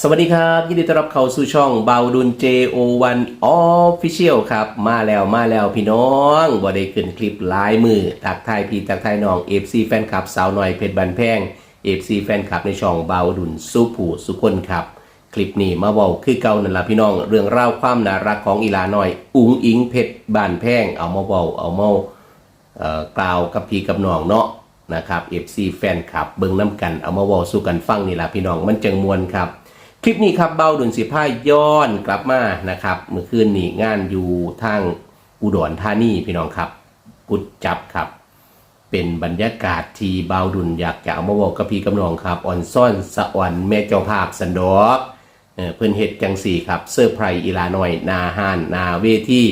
สวัสดีครับ ยินดีต้อนรับเข้าสู่ช่องเบาดุล JO1 Official ครับ มาแล้วมาแล้วพี่น้องบ่ได้ขึ้นคลิปลายมือทักทายพี่ทักทายน้อง FC แฟนคลับ สาวหน่อยเพชรบันแพง FC แฟนคลับในช่องเบาดุลสุผูสุคนครับ คลิปนี้มาเว้าคือเก่านั่นละพี่น้อง เรื่องราวความน่ารักของอีหลาหน่อย อุ๋งอิงเพชรบานแพงเอามาเว้าเอามาเอ่อกล่าวกับพี่กับน้องเนาะนะครับ FC แฟนคลับเบิ่งน้ำกันเอามาเว้าสู่กันฟังนี่ละพี่น้องมันจังมวนครับ คลิปนี้ครับเบ้าดุนสิผ้าย้อนกลับมานะครับเมื่อคืนนี้งานอยู่ทางอุดรธานีพี่น้องครับ กุดจับครับ เป็นบรรยากาศที่เบาดุนอยากจะเอามาบอกกับพี่กับน้องครับ อ่อนซ่อนสะอ่อนแม่เจ้าภาพสันดอกเพื่อนเฮ็ดจังสี่ครับเซอร์ไพร์อีลาหน่อยนาฮานนาเวที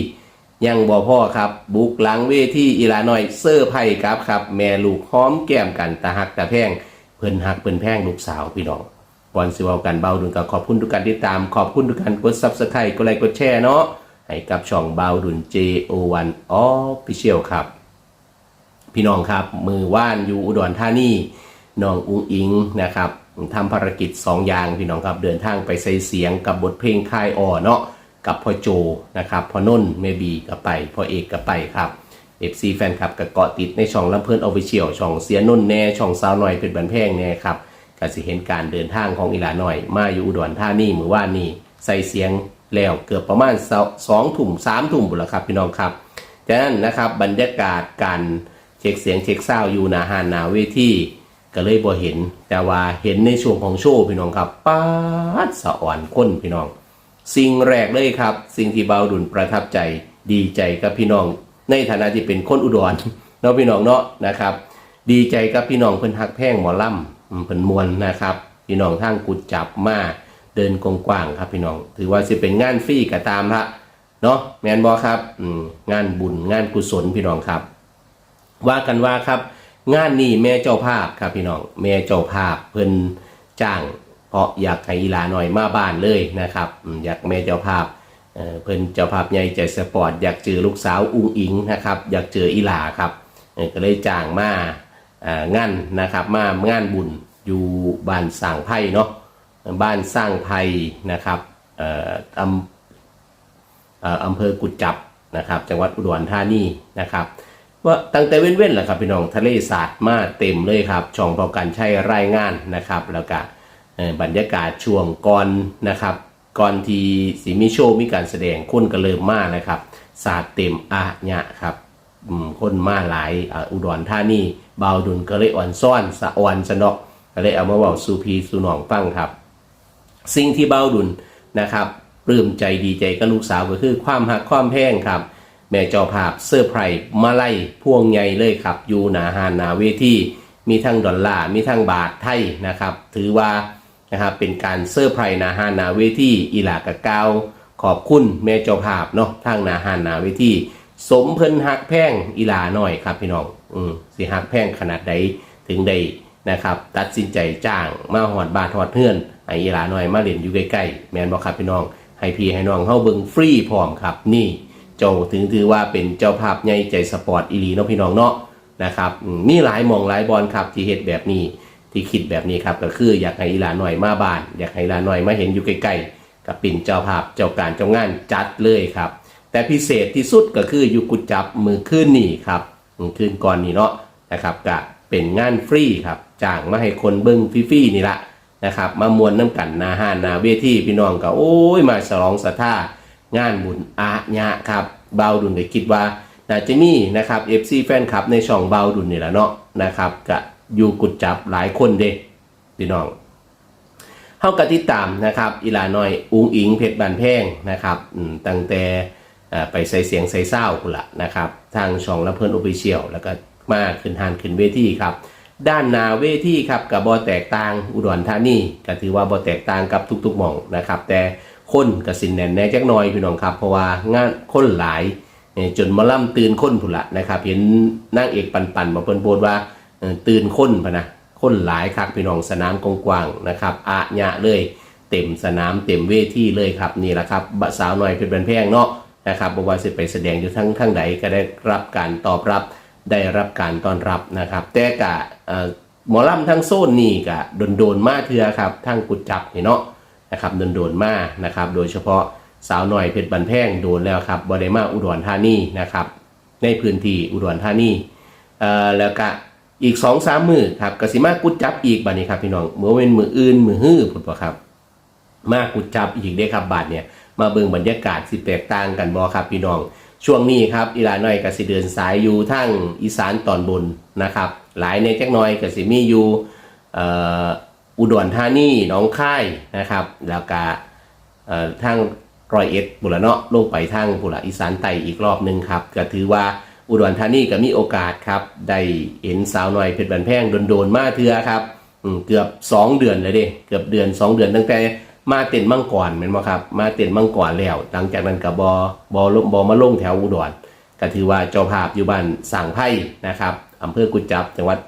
ยังบ่พ่อครับ บุกหลังเวทีอีลาหน่อยเซอร์ไพร์ครับครับ แม่ลูกหอมแก้มกันตาหักตาแพงเพิ่นหักเพิ่นแพงลูกสาวพี่น้อง ก่อนสิเว้ากันเบาดุนก็ขอบคุณทุกการติดตาม ขอบคุณทุกการกด Subscribe กดไลค์กดแชร์เนาะให้กับช่องเบาดุน JO1 Official ครับ พี่น้องครับ มือว่านอยู่อุดรธานีน้องอุ้งอิงนะครับทำภารกิจ 2 อย่างพี่น้องครับเดินทางไปใส่เสียงกับบทเพลงคายอ่อเนาะกับพ่อโจนะครับพ่อนุ่นเมบีก็ไปพ่อเอกก็ไปครับ FC แฟนคลับก็เกาะติดในช่องลำเพิ่นออฟฟิเชียลช่องเสียนุ่นแน่ช่องสาวหน่อยเป็นบันแพงแน่ครับ ก็สิเห็นการเดินทางของอีหลาหน่อย มาอยู่อุดรธานีมือว่านนี่ใส่เสียงแล้วเกือบประมาณสองถุ่มสามถุ่มบุละครับพี่น้องครับจากนั้นนะครับบรรยากาศการเช็คเสียงเช็คเศร้าอยู่หนาหานนาเวทีก็เลยบ่เห็น แต่ว่าเห็นในช่วงของโชว์พี่น้องครับป้าดสะอ่อนคนพี่น้อง สิ่งแรกเลยครับ สิ่งที่เบาดุลประทับใจดีใจกับพี่น้อง ในฐานะที่เป็นคนอุดรเนาะพี่น้องเนาะนะครับ ดีใจกับพี่น้องเพิ่นฮักแพงหมอล่ำ เพิ่นมวนนะครับ พี่น้องทางกุดจับมาเดินกว้างๆครับพี่น้อง ถือว่าสิเป็นงานฟรีก็ตามฮะเนาะแมนบอครับอืงานบุญงานกุศลพี่น้องครับ ว่ากันว่าครับ งานนี้แม่เจ้าภาพครับพี่น้องแม่เจ้าภาพเพิ่นจ้าง เพราะอยากให้อีหลาหน่อยมาบ้านเลยนะครับ อยากแม่เจ้าภาพเพิ่นเจ้าภาพใหญ่ใจสปอร์ตอยากเจอลูกสาวอุ้งอิงนะครับ อยากเจออีหลาครับก็เลยจ้างมา งานนะครับมางานบุญอยู่บ้านสร้างไผ่เนาะบ้านสร้างไผ่นะครับอ่ออำเอำเภอกุดจับนะครับ จังหวัดอุดรธานีนะครับว่าตั้งแต่เว้นๆแหละครับพี่น้องทะเลสาดมาเต็มเลยครับ ช่องพอกันใช้รายงานนะครับ แล้วก็บรรยากาศช่วงก่อนนะครับ ก่อนที่สีมิโชว์มีการแสดงคนก็เริ่มมานะครับ สาดเต็มอาญะครับ คนมาหลายอ,อุดรธานีเบาดุลก็เลยอ่อนซ่อนสะอ่อนสนอกก็เลยเอามาเว่าสูพีสูหนองฟังครับ สิ่งที่เบ้าดุลนะครับปลื้มใจดีใจกับลูกสาวก็คือความหักความแพงครับ แม่เจ้าภาพเซอร์ไพรส์มาไล่พวงใหญ่เลยครับ อยู่หนาหานหนาเวทีมีทั้งดอลลาร์มีทั้งบาทไทยนะครับ ถือว่านะครับเป็นการเซอร์ไพรส์นาหานหนาเวทีอีหลากะเกาขอบคุณแม่เจ้าภาพเนาะทางนาหานหนาเวที สมเพิ่นหักแพงอีหลาหน่อยครับ พี่น้องอืมสิหักแพงขนาดใดถึงได้นะครับ ตัดสินใจจ้างมาหอดบาทหอดเพื่อนให้อีหลาหน่อยมาเล่นอยู่ใกล้ๆแมนบอกครับพี่น้อง ให้พี่ให้น้องเฮาเบิ่งฟรีพร้อมครับ นี่เจ้าถึงถือว่าเป็นเจ้าภาพใหญ่ใจสปอร์ตอีลีเนาะพี่น้องเนาะนะครับอืมมีหลายมองหลายบอลครับที่เฮ็ดแบบนี้ที่คิดแบบนี้ครับก็คืออยากให้อีหลาหน่อยมาบ้าน อยากให้อีหลาหน่อยมาเห็นอยู่ใกล้ๆกับปิ่นเจ้าภาพเจ้าการเจ้างานจัดเลยครับ แต่พิเศษที่สุดก็คืออยู่กุจับมือขึ้นนี่ครับมือขึ้นก่อนนี่เนาะนะครับก็เป็นงานฟรีครับจ้างมาให้คนเบิ้งฟรีๆนี่ละนะครับมามวนน้ำกันนาห้านนาเวทีพี่น้องก็โอ้ยมาฉลองศรัทธางานบุญอาญะครับเบาดุลก็คิดว่าน่าจะมีนะครับ FC แฟนคลับในช่องเบาดุลนี่แหละเนาะนะครับก็อยู่กุดจับหลายคนเด้พี่น้องเฮากติดตามนะครับอีหลาน้อยอุงอิงเพชรบานแพงนะครับตั้งแต่ ไปใส่เสียงใส่เศร้าคุณละนะครับ ทางช่องละเพิ่นโอฟิเชียลแล้วก็มาขึ้นหานขึ้นเวทีครับ ด้านนาเวทีครับกับบอแตกต่างอุดรธานีก็ถือว่าบอแตกต่างกับทุกๆหม่องนะครับ แต่คนกับสินแน่นแน่จักน่อยพี่น้องครับ เพราะว่างานคนหลายจนมาล่ำตื่นคนพุ่นละนะครับเห็นนางเอกปันปันมาเพิ่นโพดว่าตื่นคนพะนะคนหลายครับพี่น้องสนามกว้างๆนะครับอาญะเลย เต็มสนามเต็มเวทีเลยครับนี่แหละครับบะสาวหน่อยเป็นบันแพงเนาะ นะครับบอกว่าสิไปแสดงอยู่ทั้งทั้งใดก็ได้รับการตอบรับได้รับการต้อนรับนะครับ แต่กะหมอลำทั้งโซนนี่กะโดนๆมาเถือครับทั้งกุดจับนี่เนาะนะครับโดนๆมานะครับ โดยเฉพาะสาวหน่อยเพชรบันแพงโดนแล้วครับบอดมาอุดรธานีนะครับ ในพื้นที่อุดรธานีเอ่อแล้วก็อีกสองสามมือครับกสิมากุดจับอีกบัดนี้ครับพี่น้องเมื่อเป็นมืออื่นมือฮื้อผุดปะครับ มากุดจับอีกเด้ครับบาทเนี่ย มาเบิ่งบรรยากาศสิแตกต่างกันบ่ครับพี่น้อง ช่วงนี้ครับอีลาน้อยก็สิเดินสายอยู่ทั้งอีสานตอนบนนะครับ หลายในจักหน้อยก็สิมีอยู่อ,อุดรธานีหนองคายนะครับ แล้วก็เอ่อทางรอยเอ็ดบุรเนาะลงไปทางบุรอีสานใต้อีกรอบหนึ่งครับก็ถือว่าอุดรธานีก็มีโอกาสครับได้เห็นสาวน้อยเพชรบันแพงโดนๆมาเทือครับเกือบ 2 เดือนเลยเด้เกือบเดือน 2 เดือนตั้งแต่ มาเต้นมังกรแม่นบ่ครับ มาเต้นมังกรแล้ว หลังจากนั้นก็บอบอลบอมาลงแถวอุดรก็ถือว่าเจ้าภาพอยู่บ้านสั่งไพ่นะครับอำเภอกุจจับจังหวัด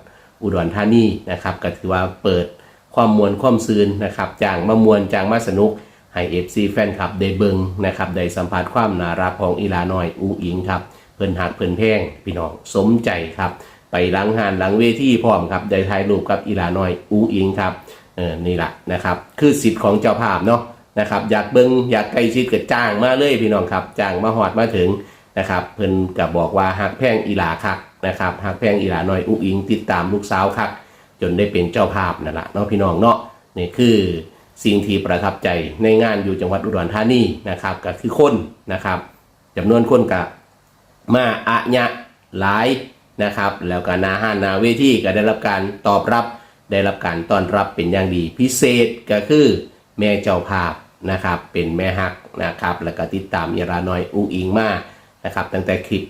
อุดรธานีนะครับก็ถือว่าเปิดความมวลความซืนนะครับจางมามวลจางมาสนุกให้เอฟซีแฟนคลับได้เบิงนะครับได้สัมผัสความน่ารักของอีลาน้อยอูอิงครับเพิ่นหักเพิ่นแพงพี่น้องสมใจครับ ไปหลังหานหลังเวทีพร้อมครับได้ถ่ายรูปกับอีลาน้อยอูอิงครับ เออนี่แหละนะครับ คือสิทธิ์ของเจ้าภาพเนาะนะครับ อยากเบิงอยากใกลชิดกับจ้างมาเลยพี่น้องครับจ้างมาหอดมาถึงนะครับเพิ่นกับบอกว่าหักแพงอีหลาคักนะครับหักแพงอีหลาน้อยอุ้งอิงติดตามลูกสาวคักจนได้เป็นเจ้าภาพนั่นแหละเนาะพี่น้องเนาะนี่คือสิ่งที่ประทับใจในงานอยู่จังหวัดอุดรธานีนะครับก็คือคนนะครับจำนวนคนกับมาอะญะหลายนะครับ แล้วก็นาห้านนาเวทีก็ได้รับการตอบรับ ได้รับการต้อนรับเป็นอย่างดีพิเศษก็คือแม่เจ้าภาพนะครับเป็นแม่ฮักนะครับแล้วก็ติดตามอีราน้อยอุ้งอิงมานะครับตั้งแต่คลิป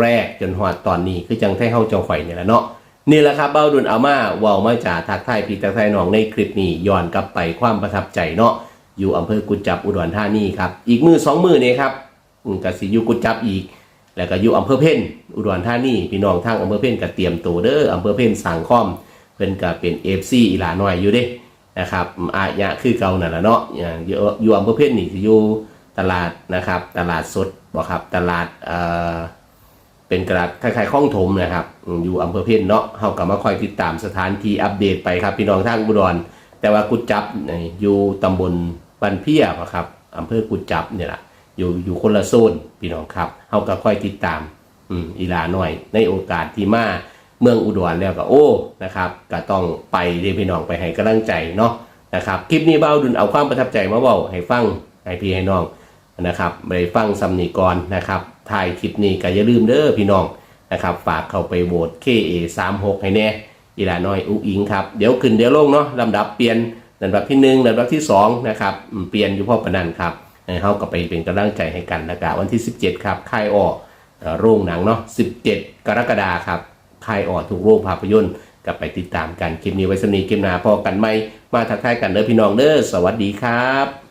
แรกจนหอดตอนนี้คือจังไทเฮาเจ้าข่อยนี่แหละเนาะนี่แหละครับเบ้าดุนเอามาเว้ามาจากทักทายพี่ทักทายน้องในคลิปนี้ย้อนกลับไปความประทับใจเนาะอยู่อำเภอกุจจับอุดรธานีครับอีกมือสองมือนี่ครับกสิอยู่กุจจับอีก แล้วก็อยู่อำเภอเพ่นอุดรธานีพี่น้องทางอำเภอเพ่นก็เตรียมตัวเด้ออำเภอเพ่นสั่งคอม เพิ่นก็เป็น FC อีหลาน้อยอยู่เด้นะครับอาญะคือเก่านั่นแหละเนาะอย่างอยู่อยู่อำเภอเพ่นนี่อยู่ตลาดนะครับ ตลาดสดบอกครับตลาดเอ่อเป็นตลาดคล้ายๆข้องถมนะครับ อยู่อำเภอเพ่นเนาะเฮาก็มาคอยติดตามสถานที่อัปเดตไปครับ พี่น้องทางอุดร แต่ว่ากุดจับอยู่ตำบลบันเพียบครับอำเภอกุดจับเนี่ยแหละอยู่อยู่คนละโซนพี่น้องครับเฮาก็คอยติดตามอืมอีหลาหน่อย ในโอกาสที่มา เมืองอุดรแล้วก็โอ้นะครับก็ต้องไปเรียพี่น้องไปให้กำลังใจเนาะนะครับคลิปนี้เบ้าดุนเอาความประทับใจมาเว้าให้ฟังให้พี่ให้น้องนะครับไปฟังสำนีกรนะครับถ่ายคลิปนี้ก็อย่าลืมเด้อพี่น้องนะครับฝากเข้าไปโหวต KA36 ให้แน่อีลาน้อยอุ้งอิงครับเดี๋ยวขึ้นเดี๋ยวลงเนาะลำดับเปลี่ยนลำดับที่หนึ่งลำดับที่สองนะครับเปลี่ยนอยู่พ่อปนันครับเฮาก็ไปเป็นกำลังใจให้กันนะครับวันที่ 17 ครับค่ายออกเอ่อโรงหนังเนาะ17 กรกฎาคมครับ คายออดทุกโรงภาพยนตร์ก็ไปติดตามกันคลิปนี้ไว้สนีคลิปหน้าพอกันไหมมาทักทายกันเด้อพี่น้องเด้อสวัสดีครับ